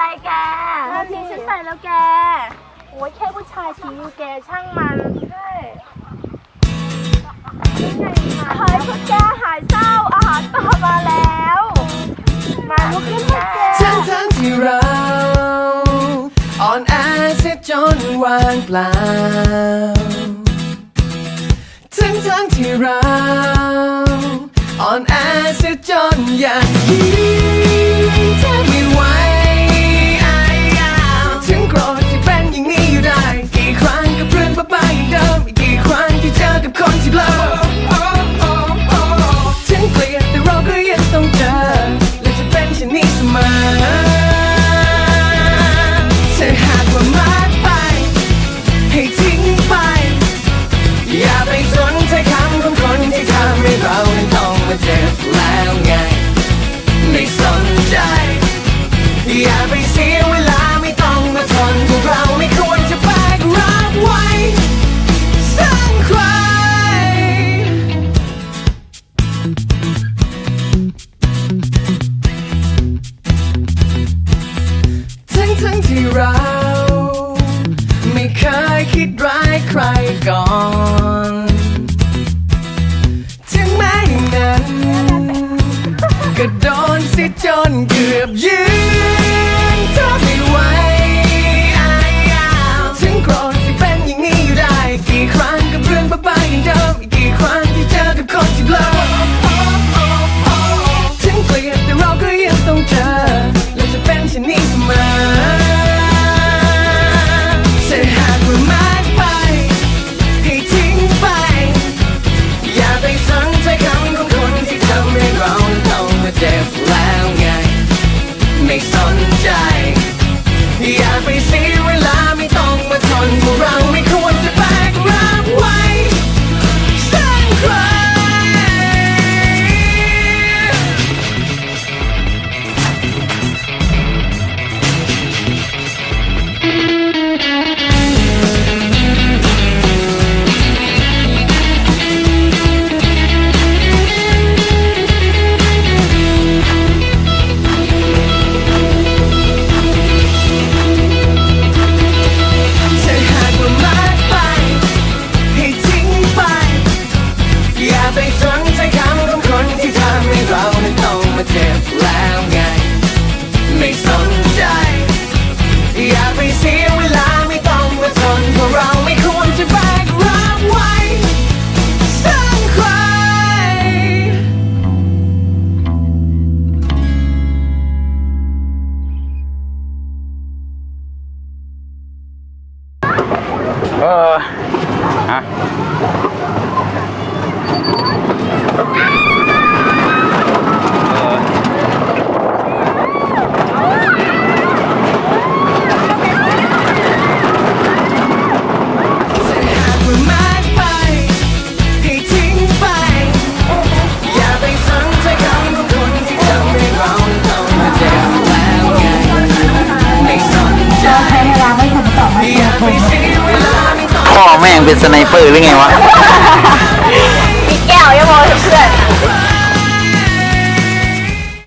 อะไรแกแทิ้งฉันไปแล้วแก โอ้ยแค่ผู้ชายทิ้แกช่างมันใช่เฮ้ยพวกแกหายเศร้าอาหารตาอมาแล้ว มาลุกขึ้นพวกแกทั้งทั้งที่เราอ่อนแอเสียจนวางเปล่าทั้งทั้งที่เราอ่อนแอเสียจนอย่างที่ i'm ngại จนเกือบยืถ้าไม่ไหวาเจ็บแล้วไง ไม่สนใจ อยากไปเสียเวลาไม่ต้องมาทนเพราะเราไม่ควรจะแบกรับไว้สร้าใคร เออ อะ แม่งเป็นสไนเปอร์หรือไงวะ มีแก้วยังมองเพื่อน